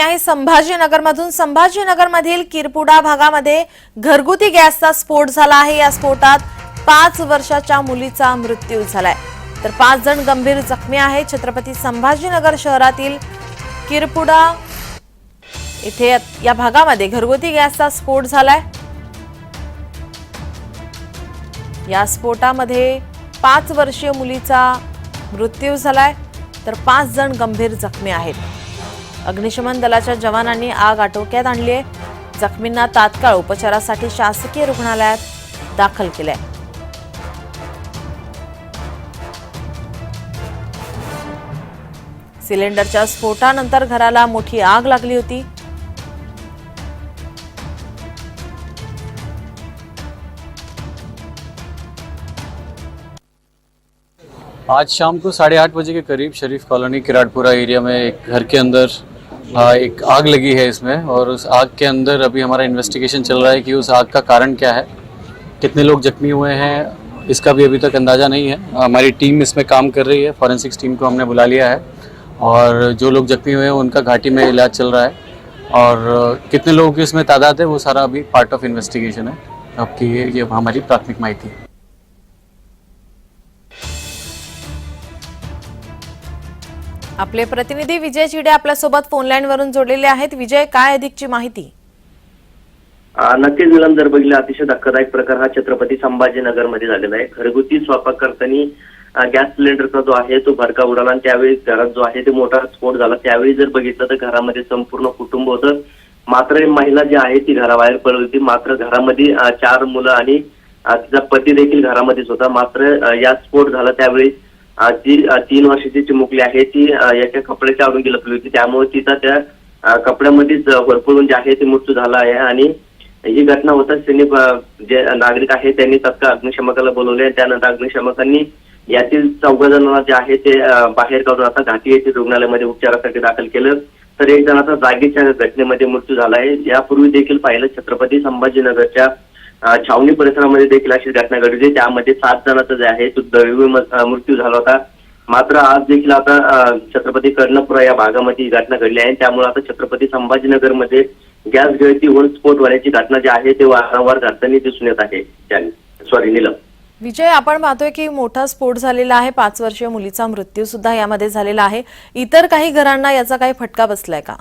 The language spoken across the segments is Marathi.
आहे संभाजीनगरमधून. संभाजीनगरमधील किरपुडा भागामध्ये घरगुती गॅसचा स्फोट झाला आहे. या स्फोटात पाच वर्षाच्या मुलीचा मृत्यू झालाय. तर पाच जण गंभीर जखमी आहे छत्रपती संभाजीनगर शहरातील किरपुडा इथे या भागामध्ये घरगुती गॅसचा स्फोट झालाय. या स्फोटामध्ये पाच वर्षीय मुलीचा मृत्यू झालाय. तर पाच जण गंभीर जखमी आहेत. अग्निशमन दलाच्या जवानांनी आग आटोक्यात आणली आहे. जखमींना तात्काळ उपचारासाठी शासकीय रुग्णालयात दाखल केलंय. सिलेंडरच्या स्फोटानंतर घराला मोठी आग लागली होती. आज शाम को साढ़े आठ बजे के करीब शरीफ कॉलोनी किराटपुरा एरिया में एक घर के अंदर एक आग लगी है इसमें और उस आग के अंदर अभी हमारा इन्वेस्टिगेशन चल रहा है कि उस आग का कारण क्या है। कितने लोग जख्मी हुए हैं, इसका भी अभी तक अंदाज़ा नहीं है। हमारी टीम इसमें काम कर रही है फॉरेंसिक्स टीम को हमने बुला लिया है और जो लोग जख्मी हुए हैं, उनका घाटी में इलाज चल रहा है और कितने लोगों की इसमें तादाद है, वो सारा अभी पार्ट ऑफ़ इन्वेस्टिगेशन है। आपकी ये हमारी प्राथमिक माहिती है। आपले प्रतिनिधी विजय चिडे आपल्यासोबत फोनलाईन वरून जोडलेले आहेत. विजय काय अधिकची माहिती? नक्कीच निलम जर बघितलं. अतिशय धक्कादायक प्रकार हा छत्रपती संभाजीनगरमध्ये झालेला आहे. घरगुती स्वयंपाक करताना गॅस सिलेंडरचा जो आहे तो भरका उडाला आणि त्यावेळी घरात जो आहे ते मोठा स्फोट झाला. त्यावेळी जर बघितलं तर घरामध्ये संपूर्ण कुटुंब होतं. मात्र महिला जी आहे ती घराबाहेर पडली होती. मात्र घरामध्ये चार मुलं आणि तिचा पती देखील घरामध्येच होता. मात्र या स्फोट झाला त्यावेळी जी तीन वर्षाची चिमुकली आहे. ती याच्या कपड्याच्या आवरून लपली होती. त्यामुळे तिचा त्या कपड्यामध्येच भरपूर जे आहे ते मृत्यू झाला आहे. आणि ही घटना होताच त्यांनी जे नागरिक आहे त्यांनी तत्काळ अग्निशमकाला बोलवले. त्यानंतर अग्निशमकांनी यातील चौघ जणांना जे आहे ते बाहेर काढून आता घाटी येथील रुग्णालयामध्ये उपचारासाठी दाखल केलं. तर एक जणाचा जागीच्या घटनेमध्ये मृत्यू झाला आहे. यापूर्वी देखील पाहिलं छत्रपती संभाजीनगरच्या छावणी परिसरामध्ये देखील अशी घटना घडली. होती त्यामध्ये सात जणांचा जे आहे तो दैवी मृत्यू झाला होता. मात्र आज देखील आता छत्रपती कर्णपुरा या भागामध्ये ही घटना घडली आहे. त्यामुळे आता छत्रपती संभाजीनगरमध्ये गॅस गळती होऊन स्फोट होण्याची घटना जी आहे ते वारंवार घडताना दिसून येत आहे. सॉरी नीलम. विजय आपण पाहतोय की मोठा स्फोट झालेला आहे. पाच वर्षीय मुलीचा मृत्यू सुद्धा यामध्ये झालेला आहे. इतर काही घरांना याचा काही फटका बसलाय का?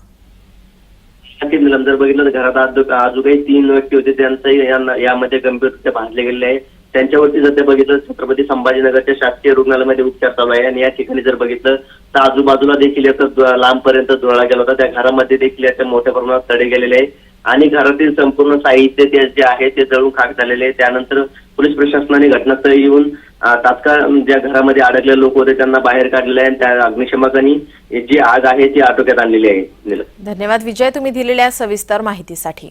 नक्कीच जर बघितलं तर घरात आज काही तीन व्यक्ती होते त्यांचंही यामध्ये गंभीररित्या बांधले गेलेले आहे. त्यांच्यावरती जर ते बघितलं छत्रपती संभाजीनगरच्या शासकीय रुग्णालयामध्ये उपचार चालू आहे. आणि या ठिकाणी जर बघितलं तर आजूबाजूला देखील याचा लांबपर्यंत धुळा गेला होता. त्या घरामध्ये देखील याच्या मोठ्या प्रमाणात तडे गेलेले आहे. आणि घरातील संपूर्ण साहित्य ते जे आहे ते जळून खाक झालेले आहे. त्यानंतर पोलीस प्रशासनाने घटनास्थळी येऊन तात्काळ ज्या घरामध्ये अडकलेले लोक होते त्यांना बाहेर काढलेले आहे आणि त्या अग्निशमकांनी जी आग आहे ती आटोक्यात आणलेली आहे. धन्यवाद. विजय तुम्ही दिलेल्या सविस्तर माहितीसाठी.